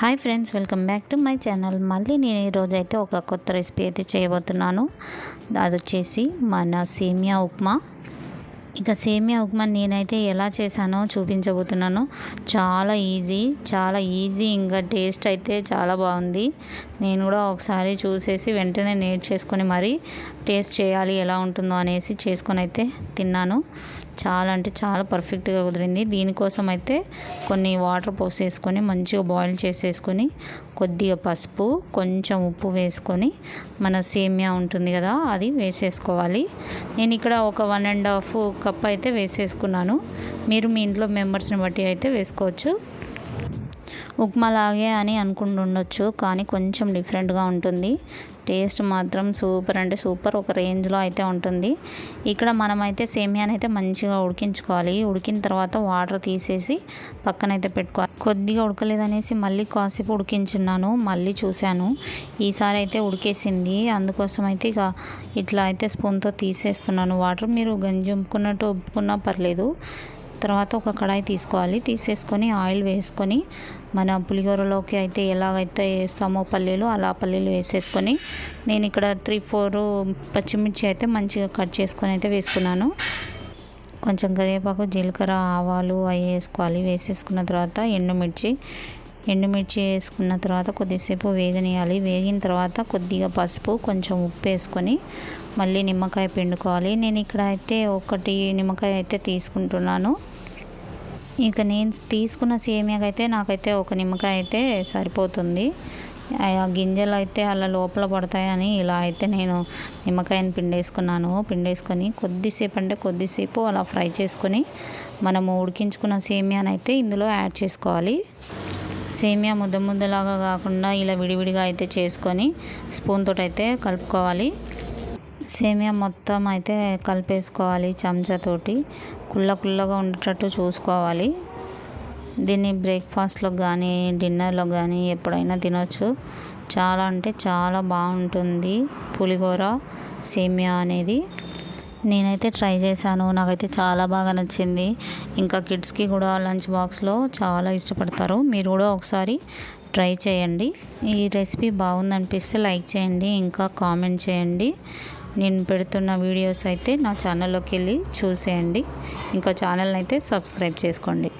Hi friends welcome back to my channel. మళ్ళీ నేను ఈరోజు అయితే ఒక కొత్త రెసిపీ అయితే చేయబోతున్నాను. అది వచ్చేసి మన సేమియా ఉప్మా. ఇక సేమియా ఉప్మా నేనైతే ఎలా చేశానో చూపించబోతున్నాను. చాలా ఈజీ చాలా ఈజీ ఇంకా టేస్ట్ అయితే చాలా బాగుంది. నేను కూడా ఒకసారి చూసేసి వెంటనే నేర్చేసుకొని మరీ టేస్ట్ చేయాలి ఎలా ఉంటుందో అనేసి చేసుకొని అయితే తిన్నాను. చాలా అంటే చాలా పర్ఫెక్ట్గా కుదిరింది. దీనికోసం అయితే కొన్ని వాటర్ పోసేసుకొని మంచిగా బాయిల్ చేసేసుకొని కొద్దిగా పసుపు కొంచెం ఉప్పు వేసుకొని మన సేమియా ఉంటుంది కదా అది వేసేసుకోవాలి. నేను ఇక్కడ ఒక వన్ అండ్ హాఫ్ కప్ అయితే వేసేసుకున్నాను. మీరు మీ ఇంట్లో మెంబర్స్ని బట్టి అయితే వేసుకోవచ్చు. ఉప్మాలాగే అని అనుకుంటుండొచ్చు కానీ కొంచెం డిఫరెంట్గా ఉంటుంది. టేస్ట్ మాత్రం సూపర్ అంటే సూపర్ ఒక రేంజ్లో అయితే ఉంటుంది. ఇక్కడ మనమైతే సేమియాని అయితే మంచిగా ఉడికించుకోవాలి. ఉడికిన తర్వాత వాటర్ తీసేసి పక్కనైతే పెట్టుకోవాలి. కొద్దిగా ఉడకలేదనేసి మళ్ళీ కాసేపు ఉడికించున్నాను. మళ్ళీ చూశాను. ఈసారి అయితే ఉడికేసింది. అందుకోసం అయితే ఇక ఇట్లా అయితే స్పూన్తో తీసేస్తున్నాను. వాటర్ మీరు గంజి ఉప్పుకున్నట్టు ఉప్పుకున్నా పర్లేదు. తర్వాత ఒక కడాయి తీసుకోవాలి. తీసేసుకొని ఆయిల్ వేసుకొని మన పులిహోరలోకి అయితే ఎలాగైతే వేస్తామో పల్లీలు అలా పల్లీలు వేసేసుకొని నేను ఇక్కడ త్రీ ఫోర్ పచ్చిమిర్చి అయితే మంచిగా కట్ చేసుకొని అయితే వేసుకున్నాను. కొంచెం కరివేపాకు జీలకర్ర ఆవాలు అవి వేసుకోవాలి. వేసేసుకున్న తర్వాత ఎండుమిర్చి ఎండుమిర్చి వేసుకున్న తర్వాత కొద్దిసేపు వేగనేయాలి వేగిన తర్వాత కొద్దిగా పసుపు కొంచెం ఉప్పు వేసుకొని మళ్ళీ నిమ్మకాయ పిండుకోవాలి. నేను ఇక్కడ అయితే ఒకటి నిమ్మకాయ అయితే తీసుకుంటున్నాను. ఇక నేను తీసుకున్న సేమియాకి అయితే నాకైతే ఒక నిమ్మకాయ అయితే సరిపోతుంది. ఆ గింజలు అయితే అలా లోపల పడతాయని ఇలా అయితే నేను నిమ్మకాయని పిండేసుకున్నాను. పిండేసుకొని కొద్దిసేపు అంటే కొద్దిసేపు అలా ఫ్రై చేసుకొని మనము ఉడికించుకున్న సేమియాని అయితే ఇందులో యాడ్ చేసుకోవాలి. సేమియా ముద్ద ముద్దలాగా కాకుండా ఇలా విడివిడిగా అయితే చేసుకొని స్పూన్ తోటి అయితే కలుపుకోవాలి. సేమియా మొత్తం అయితే కలిపేసుకోవాలి చెంచాతోటి కుళ్ళ కుళ్ళగా ఉండేటట్టు చూసుకోవాలి. దీన్ని బ్రేక్ఫాస్ట్లో కానీ డిన్నర్లో కానీ ఎప్పుడైనా తినొచ్చు. చాలా అంటే చాలా బాగుంటుంది పులిహోర సేమియా అనేది. నేనైతే ట్రై చేశాను. నాకైతే చాలా బాగా నచ్చింది. ఇంకా కిడ్స్కి కూడా లంచ్ బాక్స్లో చాలా ఇష్టపడతారు. మీరు కూడా ఒకసారి ట్రై చేయండి. ఈ రెసిపీ బాగుందనిపిస్తే లైక్ చేయండి ఇంకా కామెంట్ చేయండి. నేను పెడుతున్న వీడియోస్ అయితే నా ఛానల్లోకి వెళ్ళి చూసేయండి. ఇంకా ఛానల్ని అయితే సబ్స్క్రైబ్ చేసుకోండి.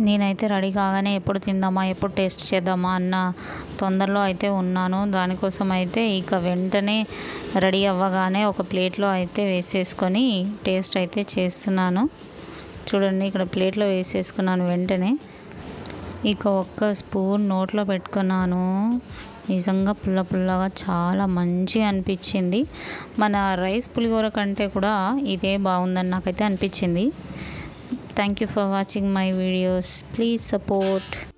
నేనైతే రెడీ కాగానే ఎప్పుడు తిందామా ఎప్పుడు టేస్ట్ చేద్దామా అన్న తొందరలో అయితే ఉన్నాను. దానికోసం అయితే ఇక వెంటనే రెడీ అవ్వగానే ఒక ప్లేట్లో అయితే వేసేసుకొని టేస్ట్ అయితే చేస్తున్నాను. చూడండి ఇక్కడ ప్లేట్లో వేసేసుకున్నాను వెంటనే. ఇక ఒక్క స్పూన్ నోట్లో పెట్టుకున్నాను. నిజంగా పుల్ల పుల్లగా చాలా మంచి అనిపించింది. మన రైస్ పులిహోర కంటే కూడా ఇదే బాగుందని నాకైతే అనిపించింది. Thank you for watching my videos. Please support.